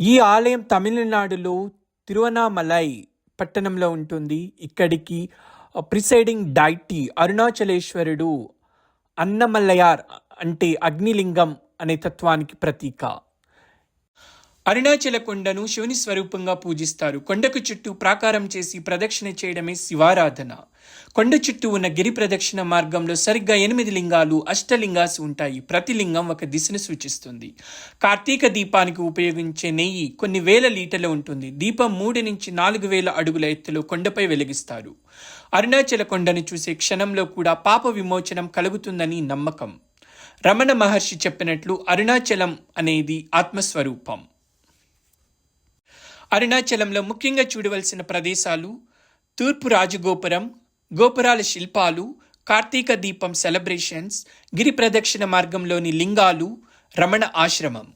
ఈ ఆలయం తమిళనాడులో తిరువనామలై పట్టణంలో ఉంటుంది. ఇక్కడికి ప్రిసైడింగ్ డైటీ అరుణాచలేశ్వరుడు అన్నమల్లయార్ అంటే అగ్నిలింగం అనే తత్వానికి ప్రతీక. అరుణాచల కొండను శివుని స్వరూపంగా పూజిస్తారు. కొండకు చుట్టూ ప్రాకారం చేసి ప్రదక్షిణ చేయడమే శివారాధన. కొండ చుట్టూ ఉన్న గిరి ప్రదక్షిణ మార్గంలో సరిగ్గా ఎనిమిది లింగాలు అష్టలింగాస్ ఉంటాయి. ప్రతి లింగం ఒక దిశను సూచిస్తుంది. కార్తీక దీపానికి ఉపయోగించే నెయ్యి కొన్ని వేల లీటర్ల ఉంటుంది. దీపం మూడు నుంచి నాలుగు వేల అడుగుల ఎత్తులో కొండపై వెలిగిస్తారు. అరుణాచల కొండను చూసే క్షణంలో కూడా పాప విమోచనం కలుగుతుందని నమ్మకం. రమణ మహర్షి చెప్పినట్లు అరుణాచలం అనేది ఆత్మస్వరూపం. అరుణాచలంలో ముఖ్యంగా చూడవలసిన ప్రదేశాలు తూర్పు రాజగోపురం గోపురాల శిల్పాలు కార్తీక దీపం సెలబ్రేషన్స్ గిరి ప్రదక్షిణ మార్గంలోని లింగాలు రమణ ఆశ్రమం.